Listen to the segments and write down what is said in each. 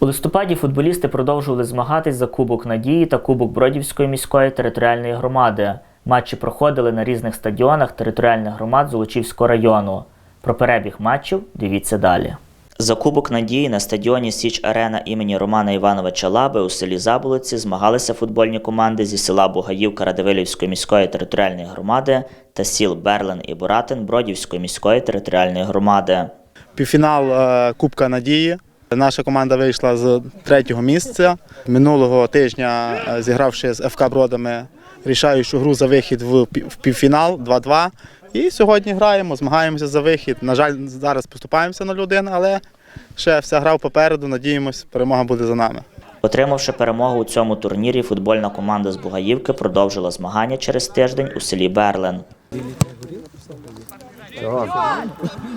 У листопаді футболісти продовжували змагатись за Кубок Надії та Кубок Бродівської міської територіальної громади. Матчі проходили на різних стадіонах територіальних громад Золочівського району. Про перебіг матчів дивіться далі. За Кубок Надії на стадіоні Січ Арена імені Романа Івановича Лаби у селі Заболоці змагалися футбольні команди зі села Бугаївка Радивилівської міської територіальної громади та сіл Берлин і Буратин Бродівської міської територіальної громади. Півфінал е, Кубка Надії. Наша команда вийшла з третього місця. Минулого тижня, е, зігравши з ФК Бродами рішаючу гру за вихід в півфінал 2-2. І сьогодні граємо, змагаємося за вихід. На жаль, зараз поступаємося на один, але ще вся гра попереду. Надіємось, перемога буде за нами. Отримавши перемогу у цьому турнірі, футбольна команда з Бугаївки продовжила змагання через тиждень у селі Берлин.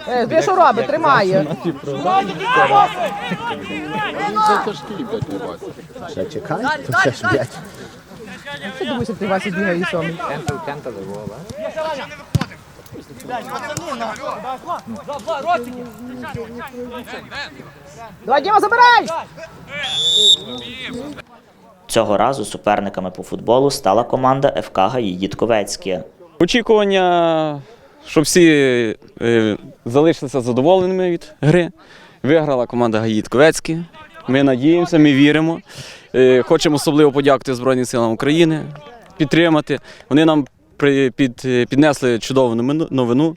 Е, ви що робить? Тримає. Ще чекай, то ще ж блядь. Що думаєш, ти Вася бігає і сьомий? Давай, Діма, забирай! Цього разу суперниками по футболу стала команда ФК ГАІ Дідковецькі. Очікування, щоб всі е, залишилися задоволеними від гри. Виграла команда Гаїд Ковецькі. Ми надіємося, ми віримо. Е, хочемо особливо подякувати Збройним силам України, підтримати. Вони нам е, піднесли чудову новину-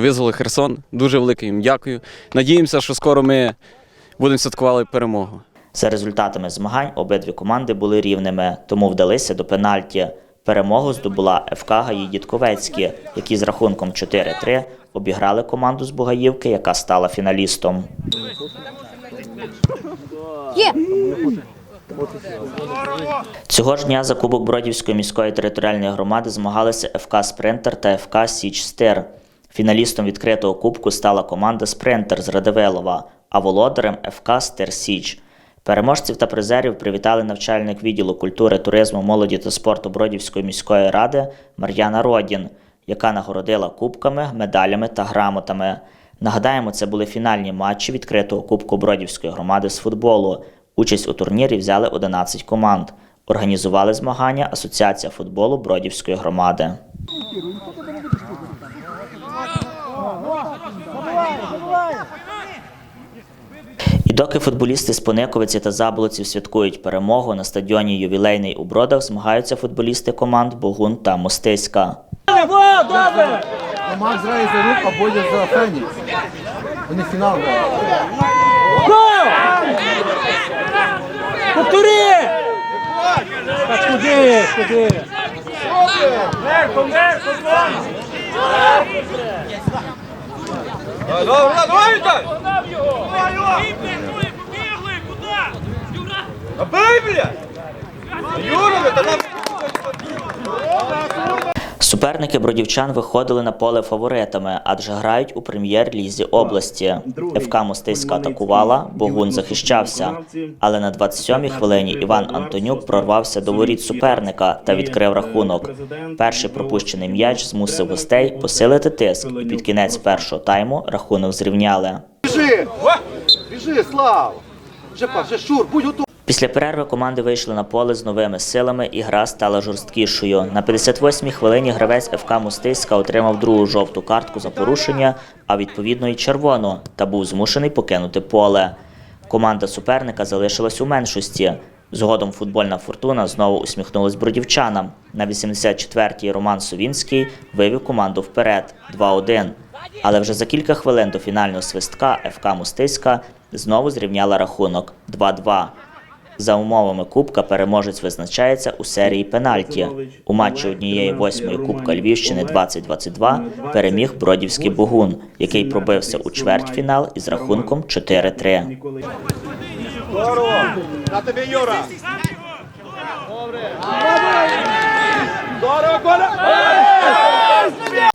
визвали Херсон. Дуже велике їм дякую. Надіємося, що скоро ми будемо святкувати перемогу. За результатами змагань обидві команди були рівними, тому вдалися до пенальті. Перемогу здобула ФК ГАІ Дідковецькі, які з рахунком 4-3 обіграли команду з Бугаївки, яка стала фіналістом. Цього ж дня за Кубок Бродівської міської територіальної громади змагалися ФК Спринтер та ФК Січ Стир. Фіналістом відкритого кубку стала команда Спринтер з Радивилова, а володарем ФК Стир Січ. Переможців та призерів привітали навчальник відділу культури, туризму, молоді та спорту Бродівської міської ради Мар'яна Родін, яка нагородила кубками, медалями та грамотами. Нагадаємо, це були фінальні матчі відкритого кубку Бродівської громади з футболу. Участь у турнірі взяли 11 команд. Організували змагання Асоціація футболу Бродівської громади. І доки футболісти з Пониковиці та Заболоців святкують перемогу на стадіоні Ювілейний у Бродах, змагаються футболісти команд Богун та Мостиська. Макс грає за рук, а Бодя за Фенікс. Вони фінал грають. Повтори! Так, куди, куди? Давай, давай, давай, Віталій! Погнав його! Бій, блядь, двоє побігли! Куди? Юра! Та бий, блядь! Юра, та нам Суперники бродівчан виходили на поле фаворитами, адже грають у прем'єр-лізі області. ФК Мостиська атакувала, Богун захищався. Але на 27-й хвилині Іван Антонюк прорвався до воріт суперника та відкрив рахунок. Перший пропущений м'яч змусив гостей посилити тиск, і під кінець першого тайму рахунок зрівняли. Біжи! Біжи, Слав! Вже па, вже Шур, будь готовий. Після перерви команди вийшли на поле з новими силами, і гра стала жорсткішою. На 58-й хвилині гравець ФК Мостиська отримав другу жовту картку за порушення, а відповідно і червону, та був змушений покинути поле. Команда суперника залишилась у меншості. Згодом футбольна фортуна знову усміхнулась бродівчанам. На 84-й Роман Совінський вивів команду вперед 2-1. Але вже за кілька хвилин до фінального свистка ФК Мостиська знову зрівняла рахунок 2-2. За умовами Кубка переможець визначається у серії пенальті. У матчі однієї восьмої Кубка Львівщини 2022 переміг Бродівський Богун, який пробився у чвертьфінал із рахунком 4-3. На тобі, Юра!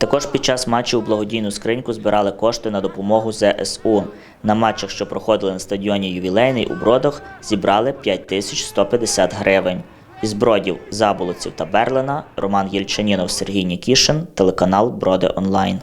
Також під час матчу у благодійну скриньку збирали кошти на допомогу ЗСУ. На матчах, що проходили на стадіоні Ювілейний у Бродах, зібрали 5150 гривень. Із Бродів, Заболоців та Берлина Роман Єльчанінов, Сергій Нікішин, телеканал Броди Онлайн.